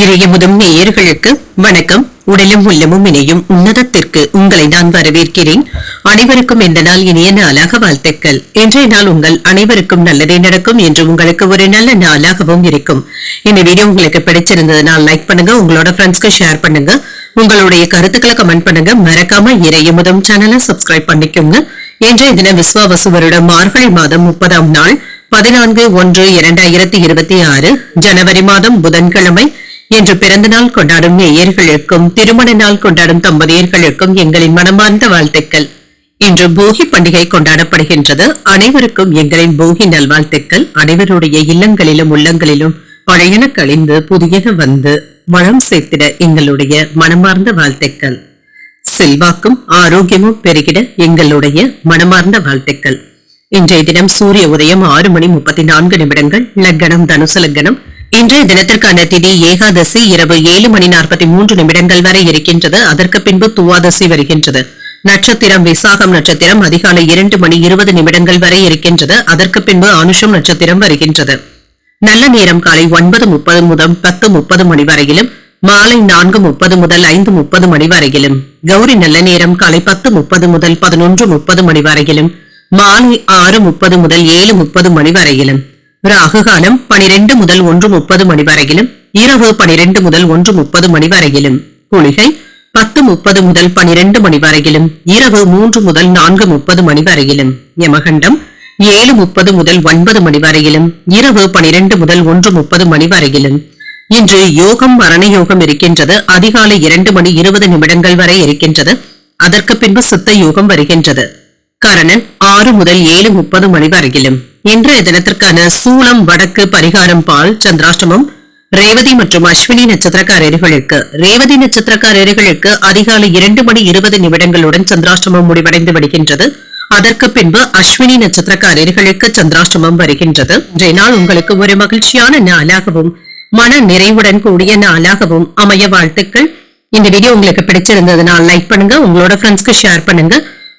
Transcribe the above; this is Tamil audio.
இறையமுதும் நேயர்களுக்கு வணக்கம். உடலும் உள்ளமும் இணையும் உன்னதத்திற்கு உங்களை நான் வரவேற்கிறேன். அனைவருக்கும் இந்த நாள் இனிய நாளாக வாழ்த்துக்கள். இன்றைய நாள் உங்கள் அனைவருக்கும் நல்லதே நடக்கும் என்று உங்களுக்கு ஒரு நல்ல நாளாகவும் இருக்கும். இந்த வீடியோ உங்களுக்கு பிடிச்சிருந்ததுனால் லைக் பண்ணுங்க உங்களோட ஃப்ரெண்ட்ஸ்க்கு ஷேர் பண்ணுங்க உங்களுடைய கருத்துக்களை கமெண்ட் பண்ணுங்க. மறக்காம இறையமுதம் சேனலை சப்ஸ்கிரைப் பண்ணிக்கோங்க. இன்றைய தின விஸ்வாவசு வருடம் மார்கழி மாதம் முப்பதாம் நாள் பதினான்கு ஒன்று இரண்டாயிரத்தி இருபத்தி ஆறு ஜனவரி மாதம் புதன்கிழமை இன்று பிறந்த நாள் கொண்டாடும் நேயர்களுக்கும் திருமண நாள் கொண்டாடும் தம்பதியர்களுக்கும் எங்களின் மனமார்ந்த வாழ்த்துக்கள். இன்று போகி பண்டிகை கொண்டாடப்படுகின்றது. அனைவருக்கும் எங்களின் போகி நல்வாழ்த்துக்கள் அனைவருடைய இல்லங்களிலும் உள்ளங்களிலும் பழையன கழிந்து புதியன வந்து வளம் சேர்த்திட எங்களுடைய மனமார்ந்த வாழ்த்துக்கள். செல்வாக்கும் ஆரோக்கியமும் பெருகிட எங்களுடைய மனமார்ந்த வாழ்த்துக்கள். இன்றைய தினம் சூரிய உதயம் ஆறு மணி முப்பத்தி நான்கு நிமிடங்கள். லக்கணம் தனுசு லக்கணம். இன்றைய தினத்திற்கான திதி ஏகாதசி இரவு ஏழு மணி நாற்பத்தி மூன்று நிமிடங்கள் வரை இருக்கின்றது. அதற்கு பின்பு துவாதசி வருகின்றது. நட்சத்திரம் விசாகம் நட்சத்திரம் அதிகாலை இரண்டு மணி இருபது நிமிடங்கள் வரை இருக்கின்றது. அதற்கு பின்பு அனுஷம் நட்சத்திரம் வருகின்றது. நல்ல நேரம் காலை ஒன்பது முப்பது முதல் பத்து முப்பது மணி வரையிலும் மாலை நான்கு முப்பது முதல் ஐந்து முப்பது மணி வரையிலும் கௌரி நல்ல நேரம் காலை பத்து முப்பது முதல் பதினொன்று முப்பது மணி வரையிலும் மாலை ஆறு முப்பது முதல் ஏழு முப்பது மணி வரையிலும். ராகுகாலம் பனிரெண்டு முதல் ஒன்று முப்பது மணி வரையிலும் இரவு பனிரெண்டு முதல் ஒன்று முப்பது மணி வரையிலும் குளிகை பத்து முப்பது முதல் பனிரெண்டு மணி வரையிலும் இரவு மூன்று முதல் நான்கு முப்பது மணி வரையிலும் யமகண்டம் ஏழு முப்பது முதல் ஒன்பது மணி வரையிலும் இரவு பனிரெண்டு முதல் ஒன்று முப்பது மணி வரையிலும். இன்று யோகம் மரண யோகம் இருக்கின்றது. அதிகாலை இரண்டு மணி இருபது நிமிடங்கள் வரை இருக்கின்றது. அதற்கு பின்பு சித்த யோகம் வருகின்றது. கரணன் ஆறு முதல் ஏழு முப்பது மணி வரையிலும். இன்றைய தினத்திற்கான சூளம் வடக்கு பரிகாரம் பால் சந்திராஷ்டமம் ரேவதி மற்றும் அஸ்வினி நட்சத்திரக்காரர்களுக்கு. ரேவதி நட்சத்திரக்காரர்களுக்கு அதிகாலை இரண்டு மணி இருபது நிமிடங்களுடன் சந்திராஷ்டமம் முடிவடைந்து விடுகின்றது. அதற்கு பின்பு அஸ்வினி நட்சத்திரக்காரர்களுக்கு சந்திராஷ்டமம் வருகின்றது. இன்றைய நாள் உங்களுக்கு ஒரு மகிழ்ச்சியான நாளாகவும் மன நிறைவுடன் கூடிய நாளாகவும் அமைய வாழ்த்துக்கள். இந்த வீடியோ உங்களுக்கு பிடிச்சிருந்ததுனால் லைக் பண்ணுங்க உங்களோட ஃப்ரெண்ட்ஸ்க்கு ஷேர் பண்ணுங்க.